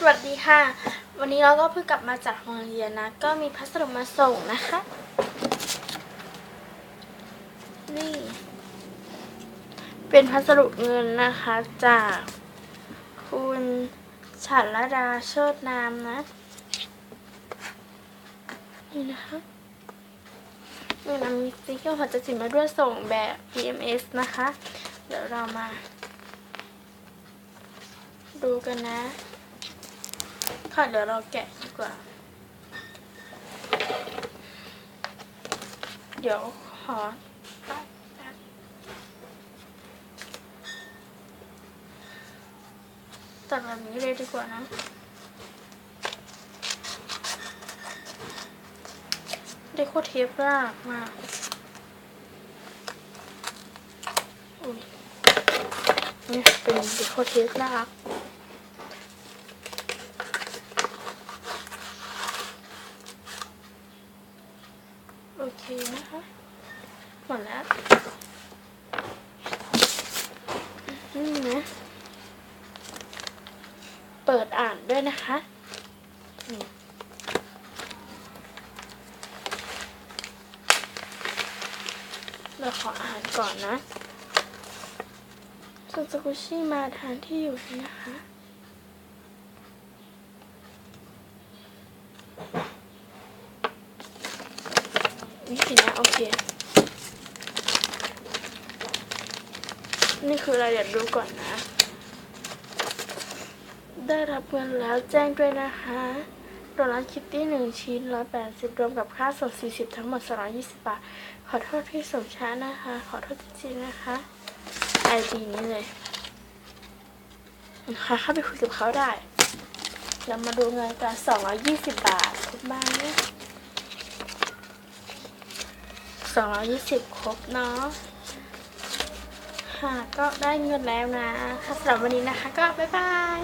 สวัสดีค่ะ วันนี้เราก็เพิ่งกลับมาจากโรงเรียนนะ ก็มีพัสดุมาส่งนะคะ นี่ เป็นพัสดุเงินนะคะ จากคุณฉันรดาเชิดนามนะ นี่นะคะนี่นะมีสติ๊กเกอร์หัวใจจิ๋มมาด้วยส่งแบบ PMS นะคะ เดี๋ยวเรามา ดูกันนะ ค่ะเดี๋ยวเราแกะดีกว่า เดี๋ยวขอตัดแบบนี้เลยดีกว่านะเดโคเทปยากมากอุ้ยนี่เป็นเดโคเทปยาก เคนะคะ หมดแล้วนี่นะ เปิดอ่านด้วยนะคะนี่เราขออ่านก่อนนะส่วนสกุชิมาทานที่อยู่นะคะ นี่สินะโอเค นี่คืออะไรเดี๋ยวดูก่อนนะ ได้รับเงินแล้วแจ้งด้วยนะคะโดนัทคิตตี้หนึ่งชิ้นร้อยแปดสิบรวมกับค่าส่งสี่สิบทั้งหมดสองร้อยี่สิบบาท ขอโทษที่ส่งช้านะคะ ขอโทษจริงๆนะคะไอดีนี้เลยนะคะเข้าไปคุยกับเขาได้ เรามาดูเงินกันสองร้อยี่สิบบาทครบบ้างเนี่ ยสองร้อยี่สิบครบเนาะค่ะก็ได้เงินแล้วนะค่ะสำหรับวันนี้นะคะก็บ๊ายบาย